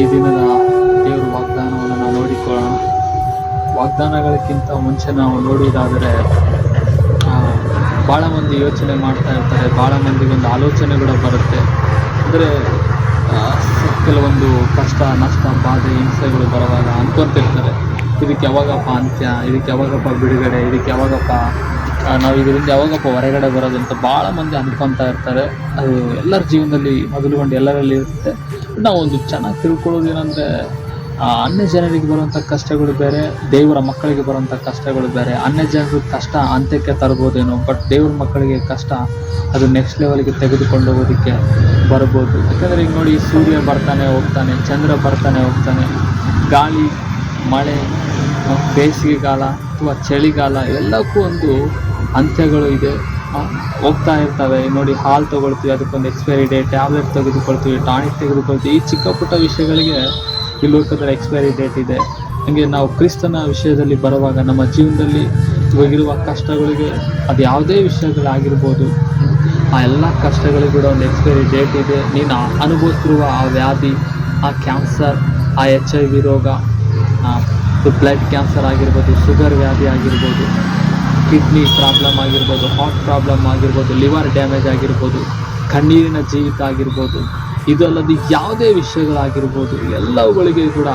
ಈ ದಿನದ ದೇವರ ವಾಗ್ದಾನವನ್ನು ನಾವು ನೋಡಿಕೊಳ್ಳೋಣ. ವಾಗ್ದಾನಗಳಕ್ಕಿಂತ ಮುಂಚೆ ನಾವು ನೋಡುವುದಾದರೆ ಭಾಳ ಮಂದಿ ಯೋಚನೆ ಮಾಡ್ತಾ ಇರ್ತಾರೆ ಭಾಳ ಮಂದಿಗೊಂದು ಆಲೋಚನೆ ಕೂಡ ಬರುತ್ತೆ. ಅಂದರೆ ಕೆಲವೊಂದು ಕಷ್ಟ, ನಷ್ಟ, ಬಾಧೆ, ಹಿಂಸೆಗಳು ಬರುವಾಗ ಅನ್ಕೊಂತಿರ್ತಾರೆ ಇದಕ್ಕೆ ಯಾವಾಗಪ್ಪ ಅಂತ್ಯ, ಇದಕ್ಕೆ ಯಾವಾಗಪ್ಪ ಬಿಡುಗಡೆ, ಇದಕ್ಕೆ ಯಾವಾಗಪ್ಪ ನಾವು ಇದರಿಂದ ಯಾವಾಗಪ್ಪ ಹೊರಗಡೆ ಬರೋದು ಅಂತ ಭಾಳ ಮಂದಿ ಅನ್ಕೊತಾ ಇರ್ತಾರೆ. ಅದು ಎಲ್ಲರ ಜೀವನದಲ್ಲಿ ಮೊದಲುಗೊಂಡು ಎಲ್ಲರಲ್ಲಿ ಇರುತ್ತೆ. ಒಂದು ಚೆನ್ನಾಗಿ ತಿಳ್ಕೊಳ್ಳೋದು ಏನಂದರೆ ಅನ್ಯ ಜನರಿಗೆ ಬರುವಂಥ ಕಷ್ಟಗಳು ಬೇರೆ, ದೇವರ ಮಕ್ಕಳಿಗೆ ಬರುವಂಥ ಕಷ್ಟಗಳು ಬೇರೆ. ಅನ್ಯ ಜನರು ಕಷ್ಟ ಅಂತ್ಯಕ್ಕೆ ತರ್ಬೋದೇನೋ ಬಟ್ ದೇವ್ರ ಮಕ್ಕಳಿಗೆ ಕಷ್ಟ ಅದು ನೆಕ್ಸ್ಟ್ ಲೆವೆಲ್ಗೆ ತೆಗೆದುಕೊಂಡು ಹೋಗೋದಕ್ಕೆ ಬರ್ಬೋದು. ಯಾಕಂದರೆ ಈಗ ನೋಡಿ, ಸೂರ್ಯ ಬರ್ತಾನೆ, ಹೋಗ್ತಾನೆ, ಚಂದ್ರ ಬರ್ತಾನೆ, ಹೋಗ್ತಾನೆ. ಗಾಳಿ, ಮಳೆ, ಬೇಸಿಗೆಗಾಲ, ಅಥವಾ ಚಳಿಗಾಲ, ಎಲ್ಲಕ್ಕೂ ಒಂದು ಅಂತ್ಯಗಳು ಇದೆ. ಹೋಗ್ತಾ ಇರ್ತವೆ. ನೋಡಿ, ಹಾಲು ತೊಗೊಳ್ತೀವಿ, ಅದಕ್ಕೊಂದು ಎಕ್ಸ್ಪೈರಿ ಡೇಟ್ ಟ್ಯಾಬ್ಲೆಟ್ ತೆಗೆದುಕೊಳ್ತೀವಿ ಟಾನಿಕ್ ತೆಗೆದುಕೊಳ್ತೀವಿ. ಈ ಚಿಕ್ಕ ಪುಟ್ಟ ವಿಷಯಗಳಿಗೆ ಇಲ್ಲಿ ಲೋಕದಲ್ಲಿ ಎಕ್ಸ್ಪೈರಿ ಡೇಟ್ ಇದೆ. ಹಂಗೆ ನಾವು ಕ್ರಿಸ್ತನ ವಿಷಯದಲ್ಲಿ ಬರುವಾಗ, ನಮ್ಮ ಜೀವನದಲ್ಲಿ ಇವಾಗಿರುವ ಕಷ್ಟಗಳಿಗೆ ಅದು ಯಾವುದೇ ವಿಷಯಗಳಾಗಿರ್ಬೋದು, ಆ ಎಲ್ಲ ಕಷ್ಟಗಳಿಗೂ ಕೂಡ ಒಂದು ಎಕ್ಸ್ಪೈರಿ ಡೇಟ್ ಇದೆ. ನೀನು ಅನುಭವಿಸ್ತಿರುವ ಆ ವ್ಯಾಧಿ, ಆ ಕ್ಯಾನ್ಸರ್ ಆ ಎಚ್ ಐ ವಿ ರೋಗ ಬ್ಲಡ್ ಕ್ಯಾನ್ಸರ್ ಆಗಿರ್ಬೋದು ಶುಗರ್ ವ್ಯಾಧಿ ಆಗಿರ್ಬೋದು ಕಿಡ್ನಿ ಪ್ರಾಬ್ಲಮ್ ಆಗಿರ್ಬೋದು ಹಾರ್ಟ್ ಪ್ರಾಬ್ಲಮ್ ಆಗಿರ್ಬೋದು ಲಿವರ್ ಡ್ಯಾಮೇಜ್ ಆಗಿರ್ಬೋದು, ಕಣ್ಣೀರಿನ ಜೀವಿತ ಆಗಿರ್ಬೋದು, ಇದಲ್ಲದೆ ಯಾವುದೇ ವಿಷಯಗಳಾಗಿರ್ಬೋದು, ಎಲ್ಲವುಗಳಿಗೆ ಕೂಡ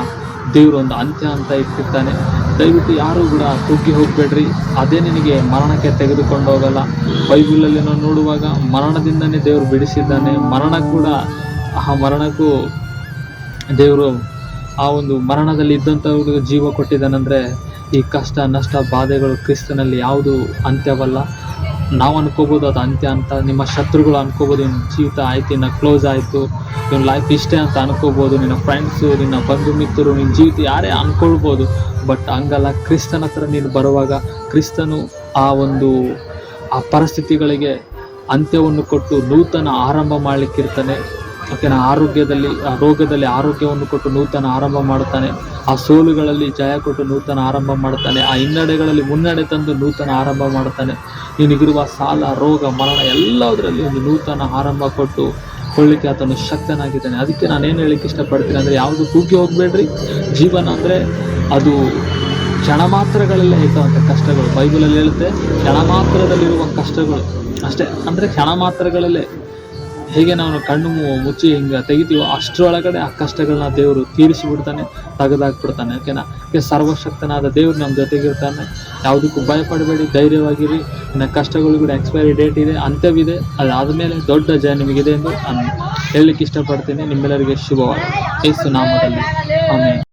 ದೇವರೊಂದು ಅಂತ್ಯ ಅಂತ ಇಟ್ಟಿರ್ತಾನೆ. ದಯವಿಟ್ಟು ಯಾರೂ ಕೂಡ ಕುಗ್ಗಿ ಹೋಗಬೇಡ್ರಿ. ಅದೇ ನಿನಗೆ ಮರಣಕ್ಕೆ ತೆಗೆದುಕೊಂಡು ಹೋಗಲ್ಲ. ಬೈಬಲಲ್ಲಿ ನಾವು ನೋಡುವಾಗ ಮರಣದಿಂದನೇ ದೇವರು ಬಿಡಿಸಿದ್ದಾನೆ. ಮರಣ ಕೂಡ, ಆ ಮರಣಕ್ಕೂ ದೇವರು ಆ ಒಂದು ಮರಣದಲ್ಲಿ ಇದ್ದಂಥವ್ರಿಗೆ ಜೀವ ಕೊಟ್ಟಿದ್ದಾನಂದರೆ ಈ ಕಷ್ಟ, ನಷ್ಟ, ಬಾಧೆಗಳು ಕ್ರಿಸ್ತನಲ್ಲಿ ಯಾವುದು ಅಂತ್ಯವಲ್ಲ. ನಾವು ಅನ್ಕೋಬೋದು ಅದು ಅಂತ್ಯ ಅಂತ, ನಿಮ್ಮ ಶತ್ರುಗಳು ಅನ್ಕೋಬೋದು ಇವ್ನ ಜೀವಿತ ಆಯ್ತು ಇನ್ನು ಕ್ಲೋಸ್ ಆಯಿತು ನಿಮ್ಮ ಲೈಫ್ ಇಷ್ಟೇ ಅಂತ ಅನ್ಕೋಬೋದು, ನಿನ್ನ ಫ್ರೆಂಡ್ಸು ನಿನ್ನ ಬಂಧು ಮಿತ್ರರು, ನಿನ್ನ ಜೀವಿತ ಯಾರೇ ಅನ್ಕೊಳ್ಬೋದು. ಬಟ್ ಹಂಗಲ್ಲ, ಕ್ರಿಸ್ತನ ಹತ್ರ ನೀನು ಬರುವಾಗ ಕ್ರಿಸ್ತನು ಆ ಒಂದು, ಆ ಪರಿಸ್ಥಿತಿಗಳಿಗೆ ಅಂತ್ಯವನ್ನು ಕೊಟ್ಟು ನೂತನ ಆರಂಭ ಮಾಡಲಿಕ್ಕಿರ್ತಾನೆ. ಓಕೆನಾ ಆರೋಗ್ಯದಲ್ಲಿ ರೋಗದಲ್ಲಿ ಆರೋಗ್ಯವನ್ನು ಕೊಟ್ಟು ನೂತನ ಆರಂಭ ಮಾಡುತ್ತಾನೆ. ಆ ಸೋಲುಗಳಲ್ಲಿ ಜಯ ಕೊಟ್ಟು ನೂತನ ಆರಂಭ ಮಾಡುತ್ತಾನೆ. ಆ ಹಿನ್ನಡೆಗಳಲ್ಲಿ ಮುನ್ನಡೆ ತಂದು ನೂತನ ಆರಂಭ ಮಾಡುತ್ತಾನೆ. ನಿನಗಿರುವ ಸಾಲ, ರೋಗ, ಮರಣ ಎಲ್ಲದರಲ್ಲಿ ಒಂದು ನೂತನ ಆರಂಭ ಕೊಟ್ಟು ಕೊಳ್ಳಿಕ್ಕೆ ಆತನು ಶಕ್ತನಾಗಿದ್ದಾನೆ. ಅದಕ್ಕೆ ನಾನೇನು ಹೇಳಿಕ್ಕೆ ಇಷ್ಟಪಡ್ತೀನಿ ಅಂದರೆ ಯಾವುದು ಕೂಗಿ ಹೋಗಬೇಡ್ರಿ. ಜೀವನ ಅಂದರೆ ಅದು ಕ್ಷಣ ಮಾತ್ರಗಳಲ್ಲೇ ಇರ್ತವಂಥ ಕಷ್ಟಗಳು. ಬೈಬಲಲ್ಲಿ ಹೇಳುತ್ತೆ, ಕ್ಷಣ ಮಾತ್ರದಲ್ಲಿರುವ ಕಷ್ಟಗಳು. ಅಷ್ಟೇ, ಅಂದರೆ ಕ್ಷಣ ಮಾತ್ರಗಳಲ್ಲೇ. ಹೇಗೆ ನಾವು ಕಣ್ಣು ಮುಚ್ಚಿ ಹಿಂಗೆ ತೆಗಿತೀವೋ ಅಷ್ಟರೊಳಗಡೆ ಆ ಕಷ್ಟಗಳನ್ನ ದೇವರು ತೀರಿಸಿಬಿಡ್ತಾನೆ, ತೆಗೆದಾಕ್ಬಿಡ್ತಾನೆ ಓಕೆನಾ ಸರ್ವಶಕ್ತನಾದ ದೇವರು ನಮ್ಮ ಜೊತೆಗಿರ್ತಾನೆ. ಯಾವುದಕ್ಕೂ ಭಯಪಡಬೇಡಿ, ಧೈರ್ಯವಾಗಿರಿ. ಇನ್ನು ಕಷ್ಟಗಳು ಕೂಡ ಎಕ್ಸ್ಪೈರಿ ಡೇಟ್ ಇದೆ, ಅಂತ್ಯವಿದೆ. ಅದಾದಮೇಲೆ ದೊಡ್ಡ ಜಯ ನಿಮಗಿದೆ ಎಂದು ನಾನು ಹೇಳಲಿಕ್ಕೆ ಇಷ್ಟಪಡ್ತೀನಿ. ನಿಮ್ಮೆಲ್ಲರಿಗೆ ಶುಭವಾಗಲಿ. ಯೇಸು ನಾಮದಲ್ಲಿ. ಆಮೇಲೆ